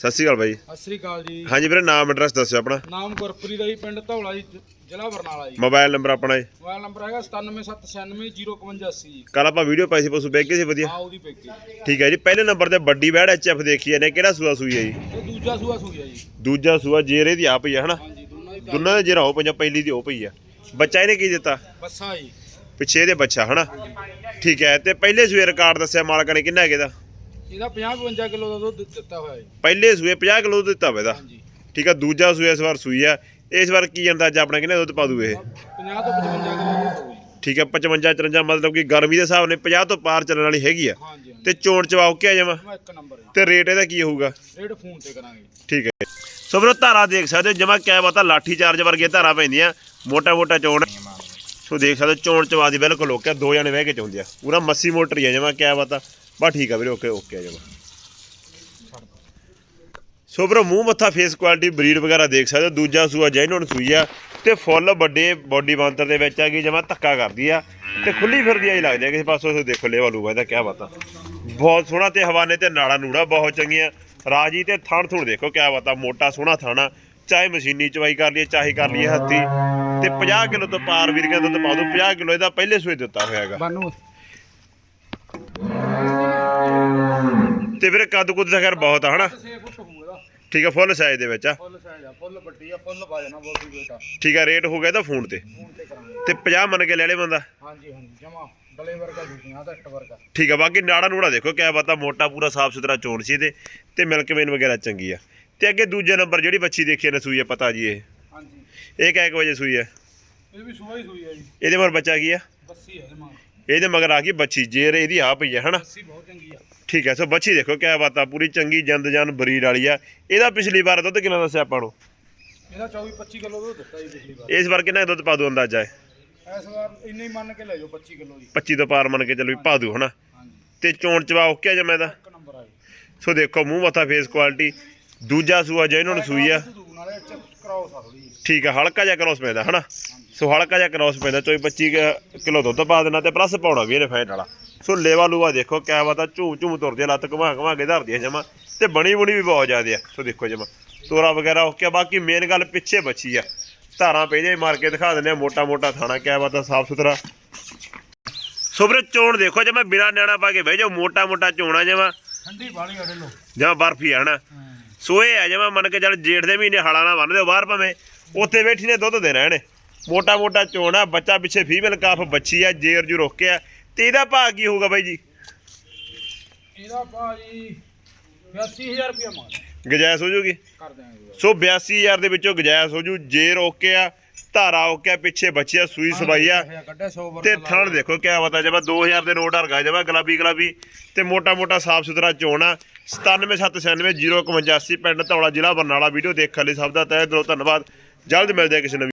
ਸਤਿ ਸ਼੍ਰੀ ਅਕਾਲ ਬਾਈ। ਸਤਿ ਸ੍ਰੀ ਅਕਾਲ ਜੀ। ਹਾਂਜੀ ਵੀਰੇ ਨਾਮ ਐਡਰੈਸ ਦੱਸਿਓ ਆਪਣਾ। ਨਾਮ ਗੁਰਪ੍ਰੀਤ ਦਾ ਜੀ ਪਿੰਡ ਧੌਲਾ ਜੀ ਜ਼ਿਲ੍ਹਾ ਬਰਨਾਲਾ ਜੀ। ਮੋਬਾਈਲ ਨੰਬਰ ਆਪਣਾ ਜੀ। ਮੋਬਾਈਲ ਨੰਬਰ ਹੈਗਾ 9779051085 ਜੀ। ਕੱਲ ਆਪਾਂ ਵੀਡੀਓ ਪਾਈ ਸੀ ਪਸ਼ੂ ਬੈਗ ਸੀ ਵਧੀਆ। ਆ ਉਹਦੀ ਪੈਕੇ। ਠੀਕ ਹੈ ਜੀ ਪਹਿਲੇ ਨੰਬਰ ਤੇ ਵੱਡੀ ਬੈੜ ਐਚਐਫ ਦੇਖੀ ਨੇ ਕਿਹੜਾ ਸੂਆ ਸੂਈ ਹੈ ਜੀ? ਇਹ ਦੂਜਾ ਸੂਆ ਸੂਆ ਜੀ। ਦੂਜਾ ਸੂਆ ਜੇਰੇ ਦੀ ਆ ਪਈ ਹੈ ਹਨਾ? ਹਾਂਜੀ ਦੋਨਾਂ ਦੀ ਦੋਨਾਂ ਦੇ ਜਿਹੜਾ ਉਹ ਪਈਆਂ ਪਹਿਲੀ ਦੀ ਉਹ ਪਈ ਆ। ਬੱਚਾ ਇਹਨੇ ਕੀ ਦਿੱਤਾ? ਬੱਸਾ ਜੀ। ਪਿੱਛੇ ਇਹਦੇ ਬੱਚਾ ਹਨਾ? ਠੀਕ ਹੈ ਤੇ ਪਹਿਲੇ ਸੂਏ ਰਿਕਾਰਡ ਦੱਸਿਆ ਮਾਲਕਾਂ ਨੇ ਕਿੰਨਾ ਹੈਗੇ ਦਾ ਇਹਦਾ 50 52 ਕਿਲੋ ਦਾ ਦੁੱਧ ਦਿੱਤਾ ਹੋਇਆ ਜੀ। ਪਹਿਲੇ ਸੂਏ 50 ਕਿਲੋ ਦਿੱਤਾ ਹੋਵੇ ਦਾ ਹਾਂਜੀ। ਠੀਕ ਆ ਦੂਜਾ ਸੂਆ ਇਸ ਵਾਰ ਸੂਈ ਆ। ਇਸ ਵਾਰ ਕੀ ਅੰਦਾਜ਼ਾ ਆਪਣਾ ਕਿੰਨਾ ਦੁੱਧ ਪਾ ਦੂ ਇਹ? 50 ਤੋਂ 55 ਕਿਲੋ ਦੁੱਧ ਹੋਊ ਜੀ। ਠੀਕ ਆ 55 54 ਮਤਲਬ ਕਿ ਗਰਮੀ ਦੇ ਹਿਸਾਬ ਨਾਲ 50 ਤੋਂ ਪਾਰ ਚੱਲਣ ਵਾਲੀ ਹੈਗੀ ਆ। ਹਾਂਜੀ ਤੇ ਚੋਣ ਚਵਾਓ ਕਿਆ ਜਮਾ? ਮੈਂ ਇੱਕ ਨੰਬਰ ਜੀ ਤੇ ਰੇਟ ਇਹਦਾ ਕੀ ਹੋਊਗਾ? ਰੇਡ ਫੋਨ ਤੇ ਕਰਾਂਗੇ। ਠੀਕ ਹੈ ਸੋ ਵੀਰੋ ਧਾਰਾ ਦੇਖ ਸਕਦੇ ਹੋ ਜਮਾ ਕਿਆ ਬਤਾ ਲਾਠੀ ਚਾਰਜ ਵਰਗੇ ਧਾਰਾ ਪੈਂਦੀਆਂ। ਮੋਟਾ ਮੋਟਾ ਚੋਣ। ਸੋ ਦੇਖ ਸਕਦੇ ਹੋ, ਚੋਣ ਚਵਾ ਦੀ ਬਿਲਕੁਲ ਓਕੇ ਦੋ ਜਣੇ ਬਹਿ ਕੇ ਚੋਂਦੇ ਆ। ਪੂਰਾ ਮੱਸੀ ਮੋਟਰ ਹੀ ਆ ਜਮਾ ਕਿਆ ਬਤਾ ਬਾ ਠੀਕ ਆ ਵੀਰੇ, ਓਕੇ ਓਕੇ ਆ ਜਮਾ ਸੋ ਵੀਰੋ, ਮੂੰਹ ਮੱਥਾ ਫੇਸ ਕੁਆਲਿਟੀ ਬਰੀਡ ਵਗੈਰਾ ਦੇਖ ਸਕਦੇ ਹੋ। ਦੂਜਾ ਸੂਆ ਜੈਨੂਨ ਸੂਈ ਆ ਤੇ ਫੁੱਲ ਵੱਡੇ ਬੋਡੀ ਬਾਂਤਰ ਦੇ ਵਿੱਚ ਆ ਗਈ, ਜਮਾ ਧੱਕਾ ਕਰਦੀ ਆ ਤੇ ਖੁੱਲੀ ਫਿਰਦੀ ਆ ਲੱਗਦੀ ਆ ਕਿਸੇ ਪਾਸੋਂ ਤੁਸੀਂ ਦੇਖੋ, ਲੇਵਾ ਲੂਗਾ ਇਹਦਾ, ਕਿਆ ਬਤਾ ਬਹੁਤ ਸੋਹਣਾ ਤੇ ਹਵਾਨੇ ਤੇ ਨਾੜਾ ਨੂੜਾ ਬਹੁਤ ਚੰਗੀਆਂ। ਰਾਜੀ ਤੇ ਥਣ ਥੁਣ ਦੇਖੋ, ਕਿਆ ਬਤਾ ਮੋਟਾ ਸੋਹਣਾ ਥਾਣਾ ਚਾਹੇ ਮਸ਼ੀਨੀ ਚਵਾਈ ਕਰ ਲਈਏ, ਚਾਹੇ ਕਰ ਲਈਏ ਹੱਥੀ। ਤੇ 50 ਕਿਲੋ ਤੋਂ ਪਾਰ ਵੀਰ ਕਹਿੰਦਾ ਦੁੱਧ ਪਾ ਦੋ 50 ਕਿਲੋ ਇਹਦਾ ਪਹਿਲੇ ਸੂਏ ਦਿੱਤਾ ਹੋਇਆਗਾ ਤੇ ਵੀਰੇ ਕੱਦ ਕੁੱਦ ਦਾ ਖੈਰ ਬਹੁਤ ਆ ਹਨਾ? 6 ਫੁੱਟ ਹੋਊਗਾ। ਠੀਕ ਆ ਫੁੱਲ ਸਾਈਜ਼ ਦੇ ਵਿੱਚ ਆ। ਫੁੱਲ ਸਾਈਜ਼ ਆ ਫੁੱਲ ਵੱਡੀ ਆ ਫੁੱਲ ਪਾ ਜਾਣਾ ਬਹੁਤ ਬੇਟਾ ਠੀਕ ਆ ਰੇਟ ਹੋ ਗਿਆ ਇਹਦਾ ਫੋਨ ਤੇ। ਫੋਨ ਤੇ ਕਰਾਂਗੇ। ਤੇ 50 ਮੰਨ ਕੇ ਲੈ ਲੈ ਬੰਦਾ। ਹਾਂਜੀ ਹਾਂਜੀ ਜਮਾ। ਡਲੇ ਵਰਗਾ ਦੂਜੀਆਂ ਦਾ ਇੱਟ ਵਰਗਾ। ਠੀਕ ਆ ਬਾਕੀ ਨਾੜਾ ਨੂੜਾ ਦੇਖੋ ਕਿਆ ਬਤਾ ਮੋਟਾ ਪੂਰਾ ਸਾਫ਼ ਸੁਥਰਾ ਚੋਣ ਸੀ ਇਹਦੇ। ਤੇ ਮਿਲਕ ਵੇਨ ਵਗੈਰਾ ਚੰਗੀ ਆ। ਤੇ ਅੱਗੇ ਦੂਜੇ ਨੰਬਰ ਜਿਹੜੀ ਬੱਚੀ ਦੇਖੀ ਆ ਨਸੂਈ ਆ ਪਤਾ ਜੀ ਇਹ। ਹਾਂਜੀ। ਇਹ ਕਿੰਨੇ ਵਜੇ ਸੂਈ ਆ? ਇਹ ਵੀ ਸੂਆ ਹੀ ਸੂਈ ਆ ਜੀ। ਇਹਦੇ ਮਗਰ ਬੱਚਾ ਕੀ ਆ? ਬੱਸੀ ਮਾਂ ਇਹਦੇ ਮਗਰ। ਆ ਗਈ ਬੱਚੀ ਜੇਰ ਇਹਦੀ ਆ ਪਈ ਆ ਹਨਾ? ਬੱਸੀ ਬਹੁਤ ਚੰਗੀ ਆ। ਠੀਕ ਹੈ ਸੋ ਬੱਚੀ ਦੇਖੋ ਕਿਆ ਬਾਤ ਆ ਪੂਰੀ ਚੰਗੀ ਜੰਦ ਜਾਨ ਬਰੀਡ ਵਾਲੀ ਆ। ਇਹਦਾ ਪਿਛਲੀ ਵਾਰ ਦੁੱਧ ਕਿੰਨਾ ਦੱਸਿਆ ਆਪਾਂ ਨੂੰ? ਇਹਦਾ 24 25 ਕਿਲੋ ਦੁੱਧ ਦਿੱਤਾ ਜੀ ਪਿਛਲੀ ਵਾਰ। ਇਸ ਵਾਰ ਕਿੰਨਾ ਦੁੱਧ ਪਾ ਦੂ ਅੰਦਾਜ਼ਾ ਹੈ ਇਸ ਵਾਰ ਇੰਨੇ ਹੀ ਮੰਨ ਕੇ ਲੈ ਜਾਓ 25 ਕਿਲੋ ਦੀ 25 ਤੋਂ ਪਾਰ ਮੰਨ ਕੇ ਚੱਲੋ ਵੀ ਪਾ ਦੂ ਹਨਾ? ਤੇ ਚੋਣ ਚਵਾ ਓਕੇ ਜਮਾ ਇਹਦਾ? ਇੱਕ ਨੰਬਰ ਆ ਜੀ। ਸੋ ਦੇਖੋ ਮੂੰਹ ਮੱਥਾ ਫੇਸ ਕੁਆਲਿਟੀ ਦੂਜਾ ਸੂਆ ਜੇ ਇਹਨਾਂ ਨੂੰ ਸੂਈ ਆ ਚ ਥੋੜੀ ਠੀਕ ਆ ਹਲਕਾ ਜਿਹਾ ਕ੍ਰੋਸ ਪੈਂਦਾ ਹਨਾ? ਸੋ ਹਲਕਾ ਜਿਹਾ ਕ੍ਰੋਸ ਪੈਂਦਾ ਚੋਈ 25 ਕੁ ਕਿਲੋ ਦੁੱਧ ਪਾ ਦੇਣਾ ਤੇ ਪਲੱਸ ਪਾਉਣਾ ਵੀ ਇਹਨੇ ਫੈਟ ਵਾਲਾ ਸੋ ਲੇਵਾ ਲੂਆ ਦੇਖੋ ਕਿਆ ਬਾਤ ਆ ਝੂਮ ਝੂਮ ਤੁਰਦੀ ਆ ਲੱਤ ਘੁਮਾ ਘੁਮਾ ਕੇ ਧਰਦੀ ਆ ਜਮਾ ਤੇ ਬਣੀ ਬੁਣੀ ਵੀ ਬਹੁਤ ਜ਼ਿਆਦੇ ਆ ਸੋ ਦੇਖੋ ਜਮਾ। ਤੋਰਾ ਵਗੈਰਾ ਓਕੇ ਆ। ਬਾਕੀ ਮੇਨ ਗੱਲ ਪਿੱਛੇ ਬੱਚੀ ਆ। ਧਾਰਾਂ ਪਹਿਲੇ ਮਾਰ ਕੇ ਦਿਖਾ ਦਿੰਦੇ ਆ ਮੋਟਾ ਮੋਟਾ ਥਾਣਾ ਕਿਆ ਬਾਤ ਆ ਸਾਫ਼ ਸੁਥਰਾ। ਸੋ ਵੀਰੇ ਚੋਣ ਦੇਖੋ ਜਮਾ ਬਿਨਾ ਨਿਆਣਾ ਪਾ ਕੇ ਬਹਿ ਜਾਓ ਮੋਟਾ ਮੋਟਾ ਚੋਣਾ ਜਮਾ। ਠੰਡੀ ਬਾਲੀ ਅੜੇ ਲੋ ਜਮਾ ਬਰਫੀ ਆ ਹਨਾ? ਸੋ ਇਹ ਆ ਜਮਾ ਮੰਨ ਕੇ ਚੱਲ ਜੇਠ ਦੇ ਮਹੀਨੇ ਹਾਲਾਂ ਨਾ ਬੰਨ ਦਿਓ ਬਾਹਰ ਭਾਵੇਂ। ਉੱਥੇ ਬੈਠੀ ਨੇ ਦੁੱਧ ਦੇਣਾ ਇਹਨੇ ਮੋਟਾ ਮੋਟਾ ਚੋਣਾ ਬੱਚਾ ਪਿੱਛੇ ਫੀਮੇਲ ਕਾਫ ਬੱਚੀ ਆ ਜੇਰ ਜੂ ਰੋਕਿਆ ਤੇ ਇਹਦਾ ਭਾਅ ਕੀ ਹੋਊਗਾ ਬਾਈ ਜੀ? ਇਹਦਾ ਭਾਜੀ 82000 ਰੁਪਇਆ ਮੰਗਦਾ ਗਜਾਇਸ ਹੋ ਜੂਗੀ? ਕਰ ਦਿਆਂਗੇ ਸੋ 82000 ਦੇ ਵਿੱਚੋਂ ਗਜਾਇਸ ਹੋ ਜੂ। ਜੇਰ ਓਕੇ ਆ ਧਾਰਾ ਓਕੇ ਆ ਪਿੱਛੇ ਬੱਚੀ ਆ ਸੂਈ ਸਬਾਈ ਆ। ਕੱਢਿਆ 100 ਵਰਗਾ ਤੇ ਥਣ ਦੇਖੋ ਕਿਆ ਪਤਾ ਜਮਾ 2000 ਦੇ ਨੋਟ ਹਰਗਾ ਜਮਾ ਗੁਲਾਬੀ ਗੁਲਾਬੀ ਤੇ ਮੋਟਾ ਮੋਟਾ ਸਾਫ਼ ਸੁਥਰਾ ਚੋਣਾ 97796 085 ਪਿੰਡ ਧੌਲਾ ਜ਼ਿਲ੍ਹਾ ਬਰਨਾਲਾ। ਵੀਡੀਓ ਦੇਖਣ ਲਈ ਸਭ ਦਾ ਤਹਿ ਦਿਲੋਂ ਧੰਨਵਾਦ। ਜਲਦ ਮਿਲਦੇ ਆ ਕਿਸੇ ਨਵੀਂ